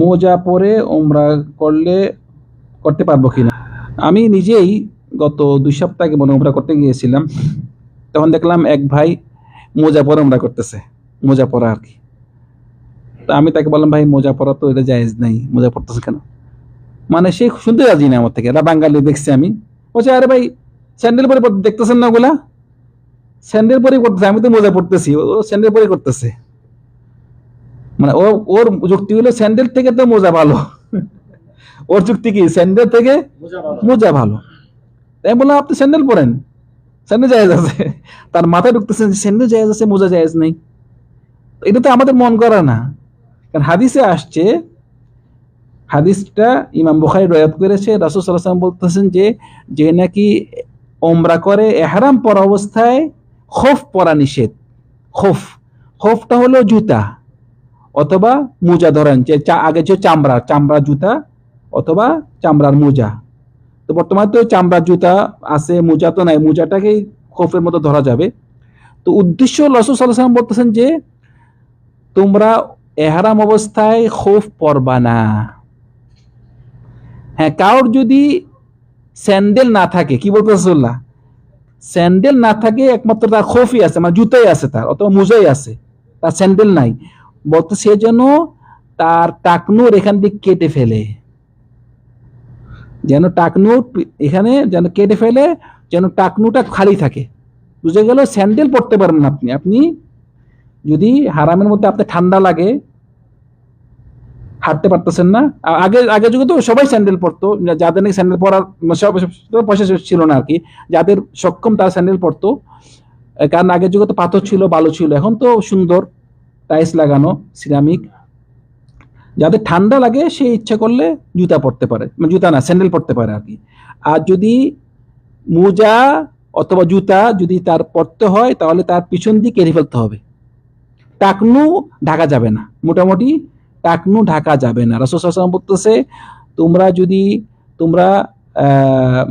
মোজা পরে ওমরা করলে করতে পারব কিনা? আমি নিজেই গত দুই সপ্তাহ আগে মনে ওমরা করতে গিয়েছিলাম। তখন দেখলাম এক ভাই মোজা পরে ওমরা করতেছে, মোজা পরা আর কি। তা আমি তাকে বললাম, ভাই, মোজা পরা তো এটা জায়েজ নাই, মোজা পড়তেছে কেন? মানে সে শুনতে রাজি না আমার থেকে, এরা বাঙালি দেখছি আমি। বলছে, আরে ভাই, স্যান্ডেল পরে দেখতেছেন না ওগুলা? স্যান্ডেল পরে করতেছে আমি তো মোজা পড়তেছি ও স্যান্ডেল পরে করতেছে। মানে ও ওর যুক্তি হলো স্যান্ডেল থেকে তো মোজা ভালো। ওর যুক্তি কি? স্যান্ডেল থেকে মোজা ভালো। তাই বললাম আপনি স্যান্ডেল পরেন। স্যান্ডেল জায়েজ আছে। তার মাথায় ঢুকতেছেন যে স্যান্ডেল জায়েজ আছে মোজা জায়েজ নেই। এটা তো আমাদের মন করা না। কারণ হাদিসে আসছে হাদিসটা ইমাম বুখারি রয়াত করেছে। রাসুল সাল্লাম বলতেছেন যে যে নাকি ওমরা করে এহারাম পরা অবস্থায় খোফ পরা নিষেধ। খোফ। খোফটা হলো জুতা। অথবা মোজা ধরেন, যে আগে যে চামড়া চামড়া জুতা অথবা চামড়ার মোজা। তো বর্তমানে তো চামড়ার জুতা আছে, মোজা তো নাই মোজাটাকেই খোফের মতো ধরা যাবে। তো উদ্দেশ্য সাল্লাহ সাল্লাম বলতেছেন যে, তোমরা এহারাম অবস্থায় খোফ পরবা না। হ্যাঁ কারোর যদি স্যান্ডেল না থাকে, কি বলতে রসুল্লাহ স্যান্ডেল না থাকে, একমাত্র তার খোফই আছে মানে জুতোই আছে তার, অথবা মোজাই আছে, তার স্যান্ডেল নাই। বলতে সে যেন তার টাকনুর এখান দিয়ে কেটে ফেলে। যেন টাকনু এখানে যেন কেটে ফেলে, যেন টাকনুটা খালি থাকে। বুঝে গেল? স্যান্ডেল পরতে পারেন না আপনি। আপনি যদি হারামের মধ্যে আপনার ঠান্ডা লাগে, হাঁটতে পারতেছেন না। আগে আগে যুগে তো সবাই স্যান্ডেল পরতো। যাদের নাকি স্যান্ডেল পরার পয়সা ছিল না আর কি। যাদের সক্ষম তারা স্যান্ডেল পরতো। কারণ আগের যুগে তো পাথর ছিল, বালু ছিল। এখন তো সুন্দর। টাইলস লাগানো, সিরামিক। যাদের ঠান্ডা লাগে, সে ইচ্ছা করলে জুতা পরতে পারে মানে জুতা না, স্যান্ডেল পরতে পারে আর কি। আর যদি মোজা অথবা জুতা যদি তার পরতে হয়, তাহলে তার পিছন দিকে কেটে ফেলতে হবে। টাকনু ঢাকা যাবে না, মোটামুটি টাকনু ঢাকা যাবে না। রাসুসাল্লাম বলতেছে, তোমরা যদি, তোমরা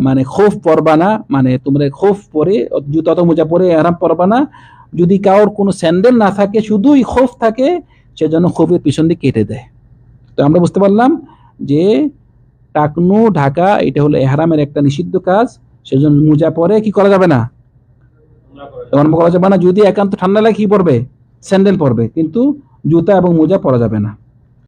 মানে খোফ পরবা না মানে তোমরা খোফ পরে, জুতা তো মোজা পরে আরাম পরবা না যদি কারোর কোনো স্যান্ডেল না থাকে, শুধুই খোফ থাকে সেজন্য খোফের পিছন দিয়ে কেটে দেয়। তো আমরা বুঝতে পারলাম যে টাকনু, ঢাকা, এটা হলো এহারামের একটা নিষিদ্ধ কাজ। সেজন্য মোজা পরে কি করা যাবে না? করা যাবে না। যদি একান্ত ঠান্ডা লাগে কি পরবে? স্যান্ডেল পরবে। কিন্তু জুতা এবং মোজা পরা যাবে না।